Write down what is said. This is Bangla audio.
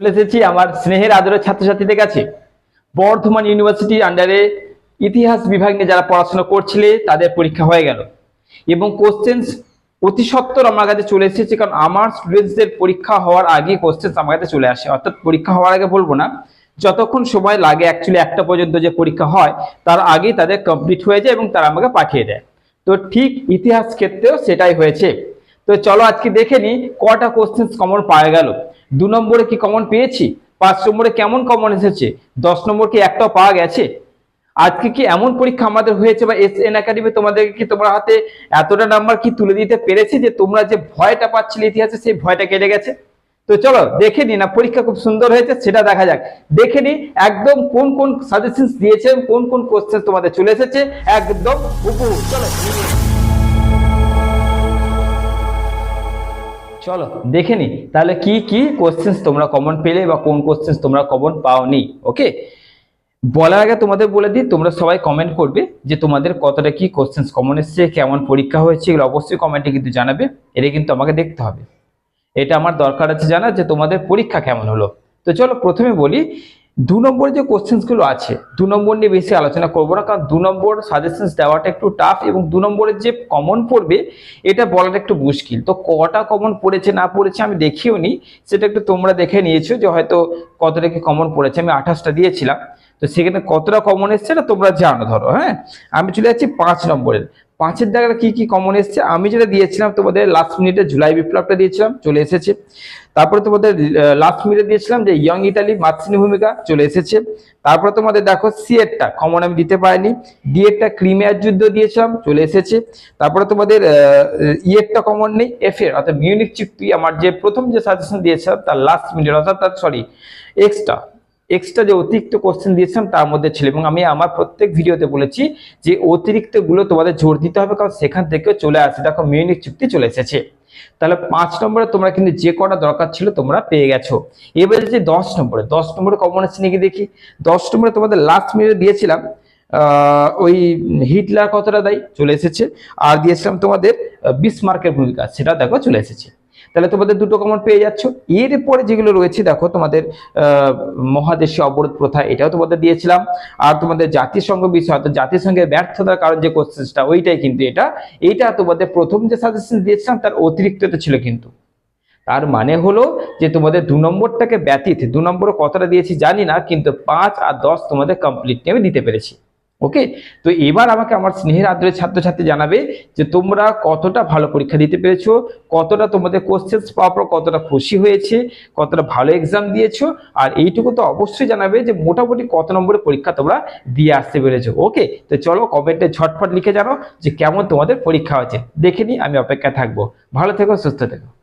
চলে এসেছি আমার স্নেহের আদরের ছাত্রছাত্রীদের কাছে। বর্ধমান ইউনিভার্সিটির আন্ডারে ইতিহাস বিভাগ নিয়ে যারা পড়াশোনা করছিলে, তাদের পরীক্ষা হয়ে গেল। এবং কোশ্চেন্স অতি সত্তর আমার কাছে চলে এসেছে, কারণ আমার স্টুডেন্টসদের পরীক্ষা হওয়ার আগে কোশ্চেন্স আমার কাছে চলে আসে। অর্থাৎ পরীক্ষা হওয়ার আগে বলব না, যতক্ষণ সময় লাগে অ্যাকচুয়ালি একটা পর্যন্ত যে পরীক্ষা হয়, তার আগেই তাদের কমপ্লিট হয়ে যায় এবং তারা আমাকে পাঠিয়ে দেয়। তো ঠিক ইতিহাস ক্ষেত্রেও সেটাই হয়েছে। তো চলো আজকে দেখে নিই কটা কোশ্চেন্স কমন পাওয়া গেল। দু নম্বরে কি কমন পেয়েছি? পাঁচ নম্বরে কেমন কমন এসেছে? দশ নম্বর কি একটাও পাওয়া গেছে? আজকে কি এমন পরীক্ষা আমাদের হয়েছে বা এস এন একাডেমি তোমাদের কি তোমার হাতে এতটা নাম্বার কি তুলে দিতে পেরেছে যে তোমরা যে ভয়টা পাচ্ছিলে ইতিহাসে, সেই ভয়টা কেটে গেছে? তো চলো দেখে নি না, পরীক্ষা খুব সুন্দর হয়েছে, সেটা দেখা যাক। দেখে নি একদম কোন কোন সাজেশন দিয়েছে কোন কোন কোশ্চেন তোমাদের চলে এসেছে। একদম চলো। চলো, দেখে নি। তাহলে কি কি কোশ্চেন্স তোমরা কমন পেলে বা কোন কোশ্চেন্স তোমরা কমন পাওনি ওকে বলার আগে তোমাদের বলে দিই, তোমরা সবাই কমেন্ট করবে যে তোমাদের কতটা কি কোশ্চেন্স কমন এসছে, কেমন পরীক্ষা হয়েছে, এগুলো অবশ্যই কমেন্টে কিন্তু জানাবে এটা কিন্তু আমাকে দেখতে হবে। এটা আমার দরকার আছে জানা যে তোমাদের পরীক্ষা কেমন হলো। তো চলো, প্রথমে বলি দু নম্বর যে কোশ্চেন্সগুলো আছে, দু নম্বর নিয়ে বেশি আলোচনা করব না, কারণ দু নম্বর সাজেশনস দেওয়াটা একটু টাফ এবং দু নম্বরের যে কমন পড়বে, এটা বলাটা একটু মুশকিল। তো কটা কমন পড়েছে, না পড়েছে আমি দেখিও নি সেটা একটু তোমরা দেখে নিয়েছো যে হয়তো কতটা কি কমন পড়েছে। আমি আঠাশটা দিয়েছিলাম। তো সেখানে কতটা কমন এসছে না তোমরা জানো, ধরো হ্যাঁ? আমি চলে যাচ্ছি পাঁচ নম্বরের। পাঁচের জায়গায় কি কি কমন এসছে? আমি যেটা দিয়েছিলাম তোমাদের লাস্ট মিনিটে জুলাই বিপ্লবটা দিয়েছিলাম, চলে এসেছে। তারপরে তোমাদের লাস্ট মিনিটে দিয়েছিলাম যে ইয়ং ইটালি মাতৃনী ভূমিকা চলে এসেছে। তারপরে তোমাদের দেখো সিএডটা কমন আমি দিতে পারিনি। ডিএডটা ক্রিমিয়ার যুদ্ধ দিয়েছিলাম, চলে এসেছে। তারপরে তোমাদের ইয়েরটা কমন নেই এফ এর। অর্থাৎ মিউনিক চুক্তি, আমার যে প্রথম যে সাজেশন দিয়েছিলাম, তার লাস্ট মিনিট অর্থাৎ তার সরি এক্সট্রা এক্সট্রা যে অতিরিক্ত কোশ্চেন দিয়েছিলাম তার মধ্যে ছিল এবং আমি আমার প্রত্যেক ভিডিওতে বলেছি যে অতিরিক্তগুলো তোমাদের জোর দিতে হবে কারণ সেখান থেকে চলে আসে। দেখো মিউনিক চুক্তি চলে এসেছে। তাহলে পাঁচ নম্বরে তোমরা কিন্তু যে কটা দরকার ছিল তোমরা পেয়ে গেছো। এবারে যে দশ নম্বরে দশ নম্বরে কমন আছে নাকি দেখি। দশ নম্বরে তোমাদের লাস্ট মিনিটে দিয়েছিলাম ওই হিটলার কতটা দেয়? চলে এসেছে। আর দিয়েছিলাম তোমাদের বিসমার্কের ভূমিকা, সেটা দেখো চলে এসেছে। তাহলে তোমাদের দুটো কমন পেয়ে যাচ্ছ। এরপরে যেগুলো রয়েছে, দেখো তোমাদের মহাদেশীয় অবরোধ প্রথা, এটাও তোমাদের দিয়েছিলাম। আর তোমাদের জাতিসংঘ বিষয়, অর্থাৎ জাতিসংঘের ব্যর্থতার কারণ যে কোশ্চেনটা ওইটাই কিন্তু এটা। এইটা তোমাদের প্রথম যে সাজেশন দিয়েছিলাম, তার অতিরিক্ত ছিল কিন্তু। তার মানে হলো যে তোমাদের দু নম্বরটাকে ব্যতীত, দু নম্বরে কতটা দিয়েছি জানি না, কিন্তু পাঁচ আর দশ তোমাদের কমপ্লিট আমি দিতে পেরেছি। ওকে তো এবার আমাকে আমার স্নেহের আদরের ছাত্রছাত্রী জানাবে যে তোমরা কতটা ভালো পরীক্ষা দিতে পেরেছ, কতটা তোমাদের কোশ্চেন্স পাওয়ার পর কতটা খুশি হয়েছে, কতটা ভালো এক্সাম দিয়েছ, আর এইটুকু তো অবশ্যই জানাবে যে মোটামুটি কত নম্বরের পরীক্ষা তোমরা দিয়ে আসতে পেরেছ। ওকে তো চলো কমেন্টে ঝটফট লিখে জানো যে কেমন তোমাদের পরীক্ষা হয়েছে। দেখে নি আমি অপেক্ষায় থাকব। ভালো থেকো, সুস্থ থেকো।